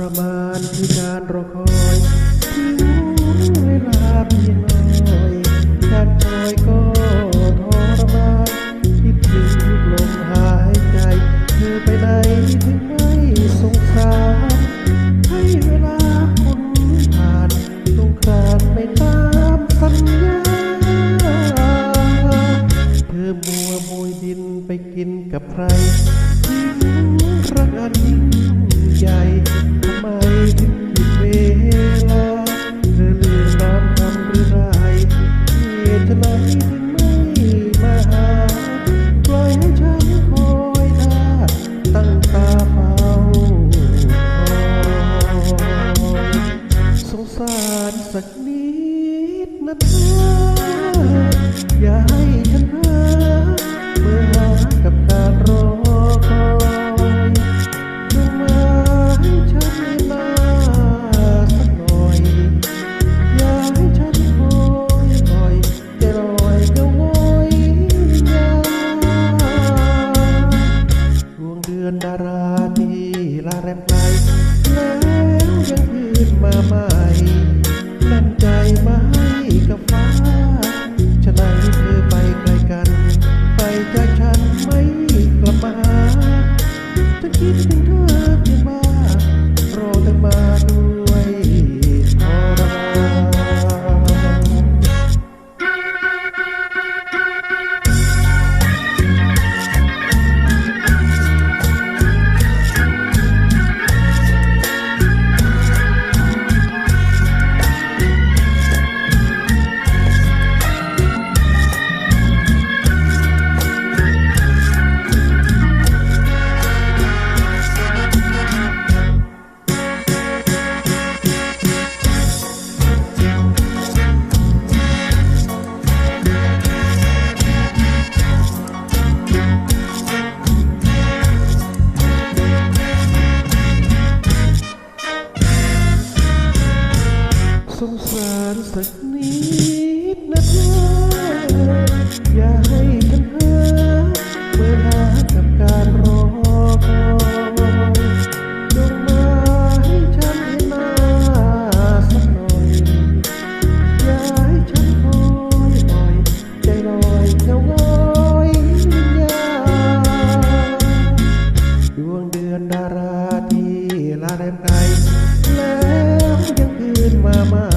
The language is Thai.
รมานที่การรอคอยถึงเวลาพี่งน้อยการคอยก็ทรมานคิดถึงทุกลมหายใจ เธอไปไหนถึงไม่สงสารให้เวลาคนผ่านต้องคานไม่ตามสัญญา เธอมัวมวยดินไปกินกับใครรักอันยิ่งใหญ่ ลาดีลาแรมไกลแล้วยังคืนมาใหม่นั่นใจมาให้กับฟ้าฉะนั้นเธอไปไกลกัน ไปจากฉันไม่กลับมาหาจะคิดถึงารสักนิดนะเธออย่าให้ฉันเพ้อเวลากับการรอคอยจงมาให้ฉันเห็นหน้าสักหน่อยอย่าให้ฉันคอยคอยใจลอยเงาง้อยวาดวงเดือนดาราที่ลาแรมไกลแล้วยังคืนมาม่น